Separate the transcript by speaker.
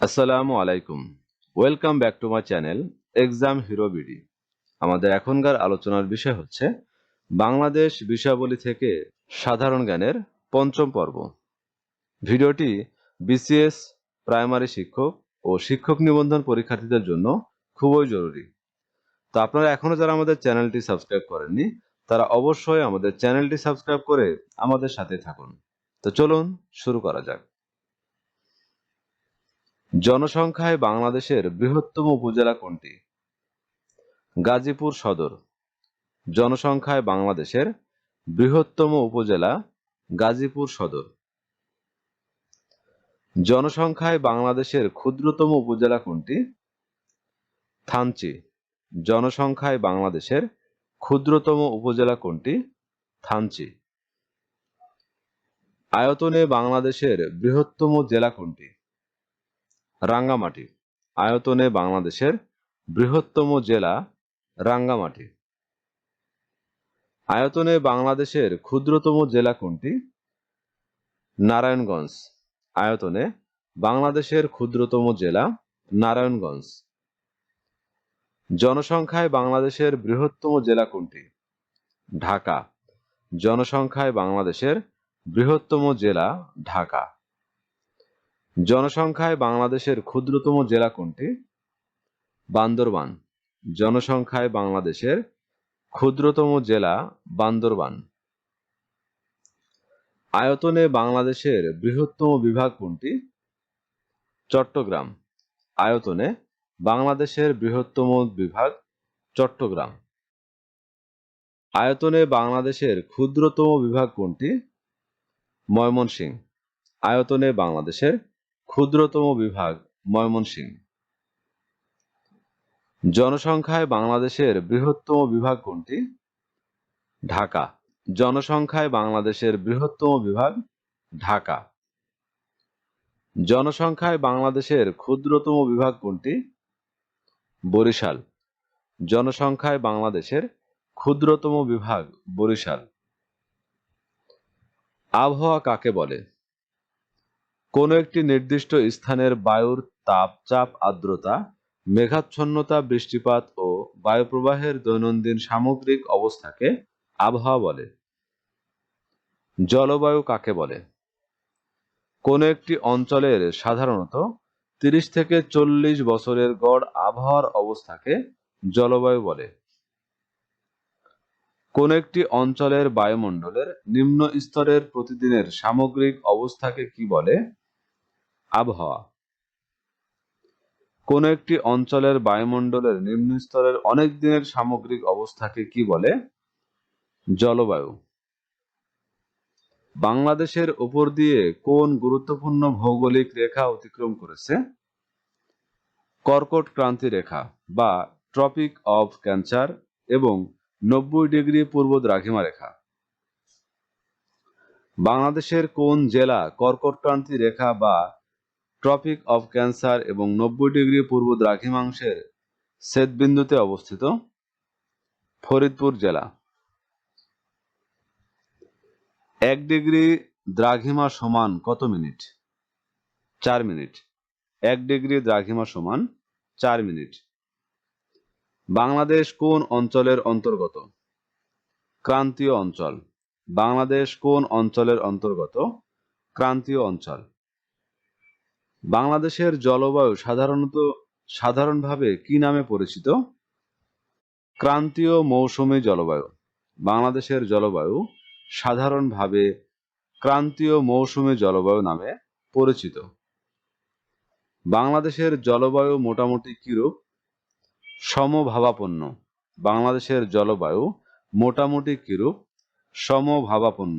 Speaker 1: আসসালামু আলাইকুম। Welcome back to my channel exam hero BD আমাদের এখনকার আলোচনার বিষয় হচ্ছে, বাংলাদেশ বিষয়াবলী থেকে সাধারণ জ্ঞানের পঞ্চম পর্ব। ভিডিওটি বিসিএস প্রাইমারি শিক্ষক ও শিক্ষক নিবন্ধন পরীক্ষার্থীদের জন্য খুবই জরুরি। তো আপনারা এখনও যারা আমাদের চ্যানেলটি সাবস্ক্রাইব করেননি, তারা অবশ্যই আমাদের চ্যানেলটি সাবস্ক্রাইব করে আমাদের সাথে থাকুন। তো চলুন শুরু করা যাক। জনসংখ্যায় বাংলাদেশের বৃহত্তম উপজেলা কোনটি? গাজীপুর সদর। জনসংখ্যায় বাংলাদেশের বৃহত্তম উপজেলা গাজীপুর সদর। জনসংখ্যায় বাংলাদেশের ক্ষুদ্রতম উপজেলা কোনটি? থানচি। জনসংখ্যায় বাংলাদেশের ক্ষুদ্রতম উপজেলা কোনটি? থানচি। আয়তনে বাংলাদেশের বৃহত্তম জেলা কোনটি? রাঙ্গামাটি, আয়তনে বাংলাদেশের বৃহত্তম জেলা রাঙ্গামাটি। আয়তনে বাংলাদেশের ক্ষুদ্রতম জেলা কোনটি? নারায়ণগঞ্জ। আয়তনে বাংলাদেশের ক্ষুদ্রতম জেলা নারায়ণগঞ্জ। জনসংখ্যায় বাংলাদেশের বৃহত্তম জেলা কোনটি? ঢাকা। জনসংখ্যায় বাংলাদেশের বৃহত্তম জেলা ঢাকা। জনসংখ্যায় বাংলাদেশের ক্ষুদ্রতম জেলা কোনটি? বান্দরবান। জনসংখ্যায় বাংলাদেশের ক্ষুদ্রতম জেলা বান্দরবান। আয়তনে বাংলাদেশের বৃহত্তম বিভাগ কোনটি? চট্টগ্রাম। আয়তনে বাংলাদেশের বৃহত্তম বিভাগ চট্টগ্রাম। আয়তনে বাংলাদেশের ক্ষুদ্রতম বিভাগ কোনটি? ময়মনসিংহ। আয়তনে বাংলাদেশের ক্ষুদ্রতম বিভাগ, ময়মনসিংহ। জনসংখ্যায় বাংলাদেশের বৃহত্তম বিভাগ কোনটি? ঢাকা। জনসংখ্যায় বাংলাদেশের বৃহত্তম বিভাগ ঢাকা। জনসংখ্যায় বাংলাদেশের ক্ষুদ্রতম বিভাগ কোনটি? বরিশাল। জনসংখ্যায় বাংলাদেশের ক্ষুদ্রতম বিভাগ বরিশাল। আবহাওয়া কাকে বলে? কোনো একটি নির্দিষ্ট স্থানের বায়ুর তাপ চাপ আর্দ্রতা, মেঘাচ্ছন্নতা বৃষ্টিপাত ও বায়ুপ্রবাহের দৈনন্দিন সামগ্রিক অবস্থাকে আবহাওয়া বলে। জলবায়ু কাকে বলে? কোনো একটি অঞ্চলের সাধারণত তিরিশ থেকে চল্লিশ বছরের গড় আবহাওয়ার অবস্থাকে জলবায়ু বলে। কোন একটি অঞ্চলের বায়ুমণ্ডলের নিম্ন স্তরের প্রতিদিনের সামগ্রিক অবস্থাকে কি বলে? আবহাওয়া। কোন একটি অঞ্চলের বায়ুমণ্ডলের নিম্ন স্তরের অনেক দিনের সামগ্রিক অবস্থাকে কি বলে? জলবায়ু। বাংলাদেশের উপর দিয়ে কোন গুরুত্বপূর্ণ ভৌগোলিক রেখা অতিক্রম করেছে? কর্কট ক্রান্তি রেখা বা ট্রপিক অফ ক্যান্সার এবং নব্বই ডিগ্রি পূর্ব দ্রাঘিমা রেখা। বাংলাদেশের কোন জেলা কর্কট ক্রান্তি রেখা বা ট্রপিক অফ ক্যান্সার এবং নব্বই ডিগ্রি পূর্ব দ্রাঘিমাংশের ছেদবিন্দুতে অবস্থিত ফরিদপুর জেলা। এক ডিগ্রি দ্রাঘিমা সমান কত মিনিট? চার মিনিট। এক ডিগ্রি দ্রাঘিমা সমান চার মিনিট। বাংলাদেশ কোন অঞ্চলের অন্তর্গত? ক্রান্তীয় অঞ্চল। বাংলাদেশ কোন অঞ্চলের অন্তর্গত? ক্রান্তীয় অঞ্চল। বাংলাদেশের জলবায়ু সাধারণত সাধারণভাবে কি নামে পরিচিত? ক্রান্তীয় মৌসুমী জলবায়ু। বাংলাদেশের জলবায়ু সাধারণভাবে ক্রান্তীয় মৌসুমী জলবায়ু নামে পরিচিত। বাংলাদেশের জলবায়ু মোটামুটি কিরূপ? সমভাবাপন্ন। বাংলাদেশের জলবায়ু মোটামুটি কিরূপ? সমভাবাপন্ন।